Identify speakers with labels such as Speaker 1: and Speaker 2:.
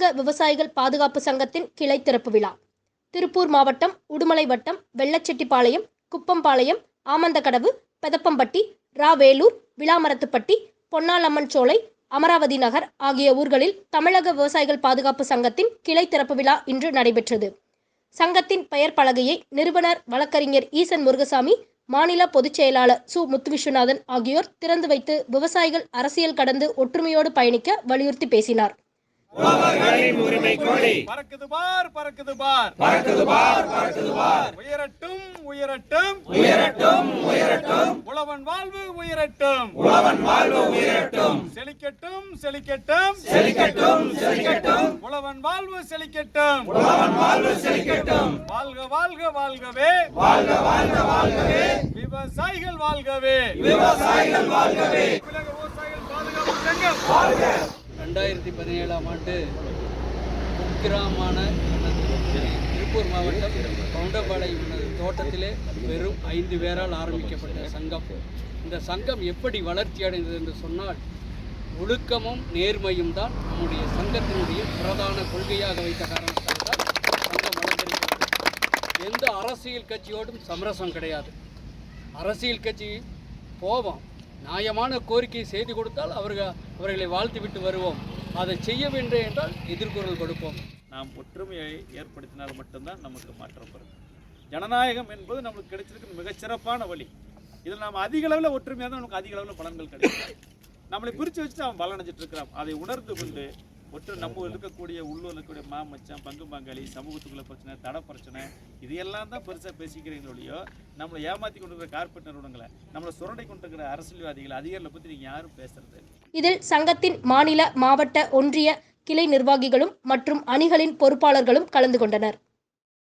Speaker 1: விவசாயிகள் பாதுகாப்பு சங்கத்தின் கிளை திறப்பு விழா. திருப்பூர் மாவட்டம் உடுமலை வட்டம் வெள்ளச்செட்டிப்பாளையம் குப்பம்பாளையம் ஆமந்தக்கடவு பெதப்பம்பட்டி ராவேலூர் விளாமரத்துப்பட்டி பொன்னாலம்மன் சோலை அமராவதி நகர் ஆகிய ஊர்களில் தமிழக விவசாயிகள் பாதுகாப்பு சங்கத்தின் கிளை திறப்பு விழா இன்று நடைபெற்றது. சங்கத்தின் பெயர் பலகையை நிறுவனர் வழக்கறிஞர் ஈசன் முருகசாமி மாநில பொதுச் செயலாளர் சு. முத்துவிஸ்வநாதன் ஆகியோர் திறந்து வைத்து விவசாயிகள் அரசியல் கடந்து ஒற்றுமையோடு பயணிக்க வலியுறுத்தி பேசினார்.
Speaker 2: பறக்குது பார் பறக்குது பார். பறக்குது பார் பறக்குது பார். உயரட்டும் உயரட்டும். உயரட்டும் உயரட்டும். உழவன் வாழ்வு உயரட்டும். உழவன் வாழ்வு உயரட்டும். செழிக்கட்டும் செழிக்கட்டும். செழிக்கட்டும் செழிக்கட்டும். உழவன் வாழ்வு செழிக்கட்டும். உழவன் வாழ்வு செழிக்கட்டும். வாழ்க வாழ்க வாழ்கவே. வாழ்க வாழ்க வாழ்கவே. விவசாயிகள் வாழ்கவே. விவசாயிகள் வாழ்கவே. விவசாயிகள் பாதுகாப்பு சங்கம்.
Speaker 3: ரெண்டாயிரத்தி பதினேழாம் ஆண்டு குக்கிராமான திருப்பூர் மாவட்டம் கவுண்டபாளையம் எனது தோட்டத்திலே வெறும் ஐந்து பேரால் ஆரம்பிக்கப்பட்ட சங்கம். இந்த சங்கம் எப்படி வளர்ச்சி அடைந்தது என்று சொன்னால் ஒழுக்கமும் நேர்மையும் தான் நம்முடைய சங்கத்தினுடைய பிரதான கொள்கையாக வைத்த காரணத்தால் தான் சங்கம் வளர்ந்திருக்கிறது. எந்த அரசியல் கட்சியோடும் சமரசம் கிடையாது. அரசியல் கட்சி போவோம் நியாயமான கோரிக்கை செய்து கொடுத்தால் அவர்கள் அவர்களை வாழ்த்துவிட்டு வருவோம். அதை செய்ய வேண்டும் என்றால் எதிர்குரல் கொடுப்போம்.
Speaker 2: நாம் ஒற்றுமையை ஏற்படுத்தினால் மட்டும்தான் நமக்கு மாற்றம் வரும். ஜனநாயகம் என்பது நமக்கு கிடைச்சிருக்கிற மிகச்சிறப்பான வழி. இதில் நாம் அதிக அளவில் ஒற்றுமையாக தான் நமக்கு அதிக அளவில் பலன்கள் கிடைக்கும். நம்மளை பிரித்து வச்சுட்டு அவன் பலனடைஞ்சிட்டு இருக்கிறான். அதை உணர்ந்து கொண்டு ஒற்று நம்ம இருக்கக்கூடிய உள்ளூர் இருக்கக்கூடிய மாமச்சம் பங்கு பங்காளி சமூகத்துக்குள்ள பிரச்சனை தட பிரச்சனை இது எல்லாம் தான் பெருசாக பேசிக்கிறீங்களோ நம்மளை ஏமாற்றி கொண்டு இருக்கிற கார்பரேட் நிறுவனங்களை நம்மளை சுரண்டை கொண்டு இருக்கிற அரசியல்வாதிகள் அதிகாரிகளை பற்றி நீங்கள் யாரும் பேசுறது
Speaker 1: இதில் சங்கத்தின் மாநில மாவட்ட ஒன்றிய கிளை நிர்வாகிகளும் மற்றும் அணிகளின் பொறுப்பாளர்களும் கலந்து கொண்டனர்.